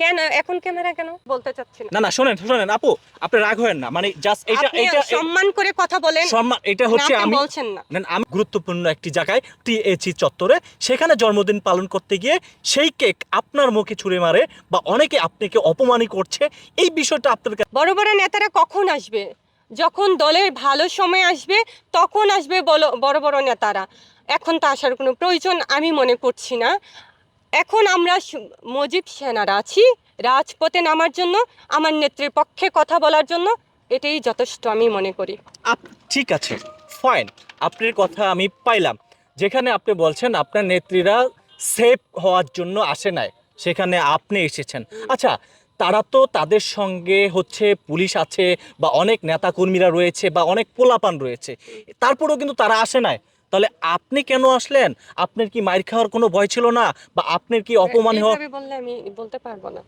কেন এখন ক্যামেরা কেন বলতে না না শোনেন শোনেন আপু আপনি রাগ হয়েন না মানে জাস্ট এটা এটা সম্মান করে কথা বলেন সম্মান এটা হচ্ছে আমি বলছেন না। আমি গুরুত্বপূর্ণ একটি জায়গায় টিএচি চত্বরে সেখানে জন্মদিন পালন করতে গিয়ে সেই কেক আপনার মুখে ছুঁড়ে মারে বা অনেকে আপনাকে অপমানই করছে এই বিষয়টা আপনার কাছে বড় বড় নেতারা কখন আসবে? যখন দলের ভালো সময় আসবে তখন আসবে বড় বড় নেতারা। এখন তো আসার কোনো প্রয়োজন আমি মনে করছি না। এখন আমরা মজিব সেনারা আছি। রাজপথে নামার জন্য, আমার নেত্রীর পক্ষে কথা বলার জন্য। এটাই যথেষ্ট আমি মনে করি। ঠিক আছে ফাইন আপনার কথা আমি পাইলাম। যেখানে আপনি বলছেন, আপনার নেত্রীরা সেফ হওয়ার জন্য আসে নাই। সেখানে আপনি এসেছেন। আচ্ছা তারা তো তাদের সঙ্গে হচ্ছে পুলিশ আছে বা অনেক নেতাকর্মীরা রয়েছে বা অনেক পোলাপান রয়েছে। তারপরেও কিন্তু তারা আসে নাই। তাহলে আপনি কেন আসলেন? আপনার কি মাইর খাওয়ার কোনো ভয় ছিল না? বা আপনার কি অপমান হওয়া বললে আমি বলতে পারব না।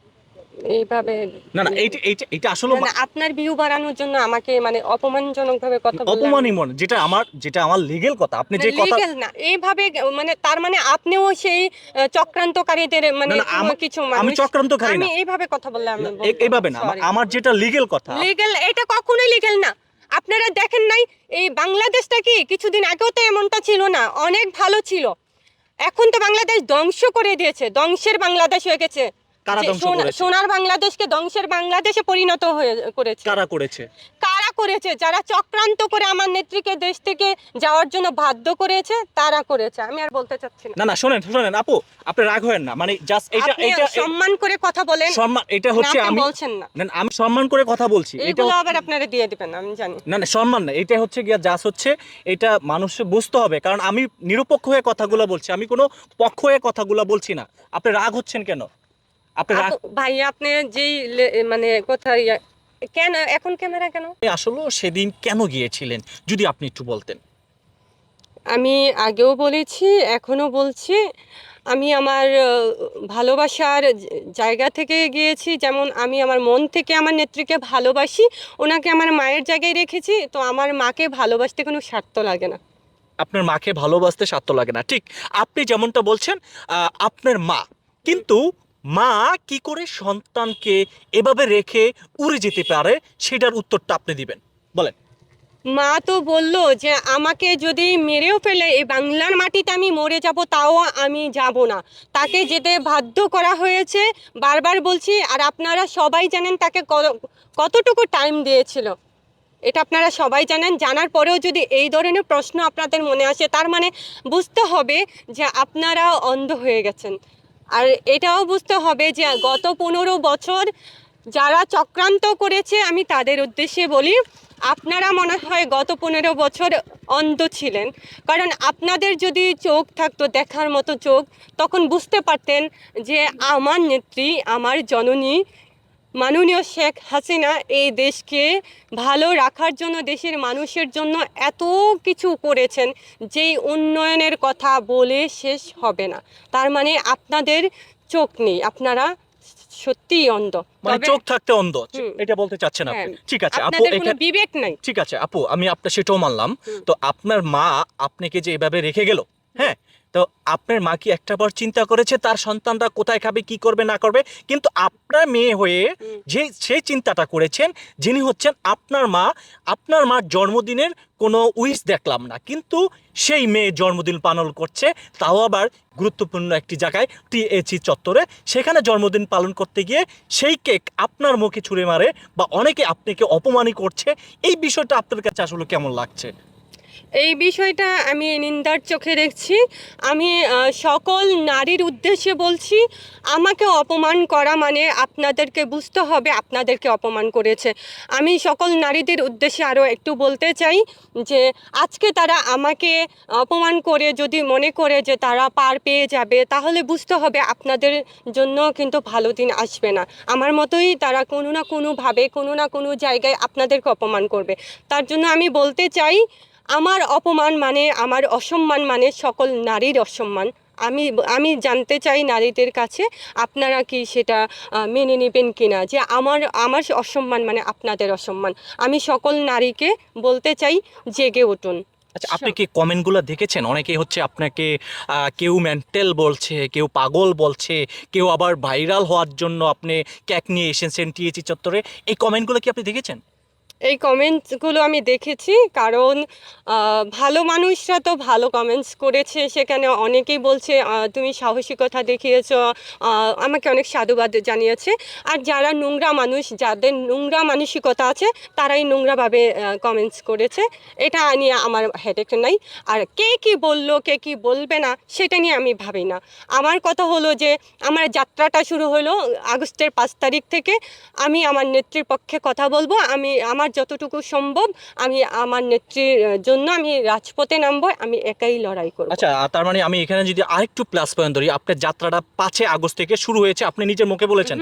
এইভাবে না না এইটা এইটা এটা আসলে না, না, আপনার ভিউ বাড়ানোর জন্য আমাকে মানে অপমানজনক কথা অপমানই মনে যেটা আমার যেটা আমার লিগেল কথা। আপনি যে কথা লিগ্যাল না এইভাবে মানে তার মানে আপনিও সেই চক্রান্তকারীদের মানে কিছু আমি এইভাবে কথা বললে আমি এইভাবে না আমার- যেটা লিগেল কথা লিগ্যাল এটা কখনোই লিগ্যাল না। আপনারা দেখেন নাই, এই বাংলাদেশটা কি কিছুদিন আগেও তো এমনটা ছিল না, অনেক ভালো ছিল। এখন তো বাংলাদেশ ধ্বংস করে দিয়েছে, ধ্বংসের বাংলাদেশ হয়ে গেছে। কারা ধ্বংস করেছে? সোনার বাংলাদেশকে ধ্বংসের বাংলাদেশে পরিণত হয়ে করেছে। কারা করেছে? কারা করেছে? যারা চক্রান্ত করে আমার নেত্রীকে দেশ থেকে যাওয়ার জন্য বাধ্য করেছে তারা করেছে। আমি আর বলতে চাচ্ছি না। না না শোনেন শোনেন আপু আপনি রাগ হয়েন না। মানে জাস্ট এটা এটা সম্মান করে কথা বলেন। সম্মান এটা হচ্ছে আমি বলছেন না। না, আমি সম্মান করে কথা বলছি। এটা আবার আপনারা দিয়ে দিবেন আমি জানি। না না সম্মান না। এটা হচ্ছে গিয়া জাস্ট হচ্ছে এটা মানুষ বুঝতে হবে। কারণ আমি নিরপেক্ষ হয়ে কথাগুলো বলছি। আমি কোনো পক্ষ হয়ে কথাগুলো বলছি না। আপনি রাগ হচ্ছেন কেন? ভাই আপনি যেই মানে কথা ইয়া- কেন এখন ক্যামেরা কেন? আসলে সেদিন কেন গিয়েছিলেন যদি আপনি একটু বলতেন? আমি আগেও বলেছি এখনও বলছি। আমি আমার ভালোবাসার জায়গা থেকে গিয়েছি যেমন আমি আমার মন থেকে আমার নেত্রীকে ভালোবাসি ওনাকে আমার মায়ের জায়গায় রেখেছি তো আমার মাকে ভালোবাসতে কোনো স্বার্থ লাগে না। আপনার মাকে ভালোবাসতে স্বার্থ লাগে না। ঠিক আপনি যেমনটা বলছেন আপনার মা কিন্তু মা কি করে সন্তানকে এভাবে রেখে উড়ে যেতে পারে সেটার উত্তরটা আপনি দিবেন। বলেন। মা তো বলল যে, আমাকে যদি মেরেও ফেলে এই বাংলার মাটিতে আমি মরে যাব, তাও আমি যাব না। তাকে যেতে বাধ্য করা হয়েছে। বারবার বলছি, আর আপনারা সবাই জানেন তাকে কতটুকু টাইম দিয়েছিল। এটা আপনারা সবাই জানেন। জানার পরেও যদি এই ধরনের প্রশ্ন আপনাদের মনে আসে, তার মানে বুঝতে হবে যে আপনারা অন্ধ হয়ে গেছেন। আর এটাও বুঝতে হবে যে গত পনেরো বছর যারা চক্রান্ত করেছে, আমি তাদের উদ্দেশ্যে বলি, আপনারা মনে হয় গত পনেরো বছর অন্ধ ছিলেন। কারণ আপনাদের যদি চোখ থাকতো, দেখার মতো চোখ, তখন বুঝতে পারতেন যে আমার নেত্রী, আমার জননী মাননীয় শেখ হাসিনা এই দেশকে ভালো রাখার জন্য দেশের মানুষের জন্য এত কিছু করেছেন যেই উন্নয়নের কথা বলে শেষ হবে না। তার মানে আপনাদের চোখ নেই আপনারা সত্যিই অন্ধ। মানে চোখ থাকতে অন্ধ এটা বলতে চাচ্ছেন আপনি। হ্যাঁ। ঠিক আছে আপু এখানে বিবেক নাই। ঠিক আছে আপু আমি আপনার সেটাও মানলাম। তো আপনার মা আপনাকে যে এভাবে রেখে গেল হ্যাঁ তো আপনার মা কি একটা বার চিন্তা করেছে তার সন্তানরা কোথায় খাবে কি করবে না করবে? কিন্তু আপনার মেয়ে হয়ে যে সেই চিন্তাটা করেছেন যিনি হচ্ছেন আপনার মা আপনার মার জন্মদিনের কোনো উইশ দেখলাম না। কিন্তু সেই মেয়ে জন্মদিন পালন করছে তাও আবার গুরুত্বপূর্ণ একটি জায়গায় টিএচি চত্বরে। সেখানে জন্মদিন পালন করতে গিয়ে সেই কেক আপনার মুখে ছুঁড়ে মারে বা অনেকে আপনাকে অপমানই করছে। এই বিষয়টা আপনার কাছে আসলে কেমন লাগছে? এই বিষয়টা আমি নিন্দার চোখে দেখছি। আমি সকল নারীর উদ্দেশ্যে বলছি, আমাকে অপমান করা মানে আপনাদেরকে বুঝতে হবে, আপনাদেরকে অপমান করেছে। আমি সকল নারীদের উদ্দেশ্যে আরও একটু বলতে চাই যে, আজকে তারা আমাকে অপমান করে যদি মনে করে যে তারা পার পেয়ে যাবে, তাহলে বুঝতে হবে আপনাদের জন্য কিন্তু ভালো দিন আসবে না। আমার মতোই তারা কোনো না কোনোভাবে, কোনো না কোনো জায়গায় আপনাদেরকে অপমান করবে। তার জন্য আমি বলতে চাই আমার অপমান মানে আমার অসম্মান মানে সকল নারীর অসম্মান। আমি আমি জানতে চাই নারীদের কাছে আপনারা কি সেটা মেনে নেবেন কিনা? যে আমার আমার অসম্মান মানে আপনাদের অসম্মান। আমি সকল নারীকে বলতে চাই জেগে উঠুন। আচ্ছা আপনি কি কমেন্টগুলো দেখেছেন? অনেকে হচ্ছে আপনাকে কেউ মেন্টাল বলছে, কেউ পাগল বলছে, কেউ আবার ভাইরাল হওয়ার জন্য আপনি ক্যাক নিয়ে এসেছেন টিএচি চত্বরে। এই কমেন্টগুলো কি আপনি দেখেছেন? এই কমেন্টসগুলো আমি দেখেছি, কারণ ভালো মানুষরা তো ভালো কমেন্টস করেছে, সেখানে অনেকেই বলছে তুমি সাহসিকতা দেখিয়েছ আমাকে অনেক সাধুবাদ জানিয়েছে। আর যারা নোংরা মানুষ, যাদের নোংরা মানসিকতা আছে, তারাই নোংরাভাবে কমেন্টস করেছে। এটা নিয়ে আমার হেডেক নাই। আর কে কি বলল, কে কি বলবে না, সেটা নিয়ে আমি ভাবি না। আমার কথা হলো যে, আমার যাত্রাটা শুরু হলো আগস্টের পাঁচ তারিখ থেকে। আমি আমার নেত্রীর পক্ষে কথা বলব, আমি, আমার যতটুকু সম্ভব আমি আমার নেত্রীর জন্য আমি রাজপথে নামবো আমি একাই লড়াই করব আচ্ছা তার মানে আমি এখানে যদি আরেকটু প্লাস পয়েন্ট ধরি আপনার যাত্রাটা পাঁচে আগস্ট থেকে শুরু হয়েছে আপনি নিজের মুখে বলেছেন।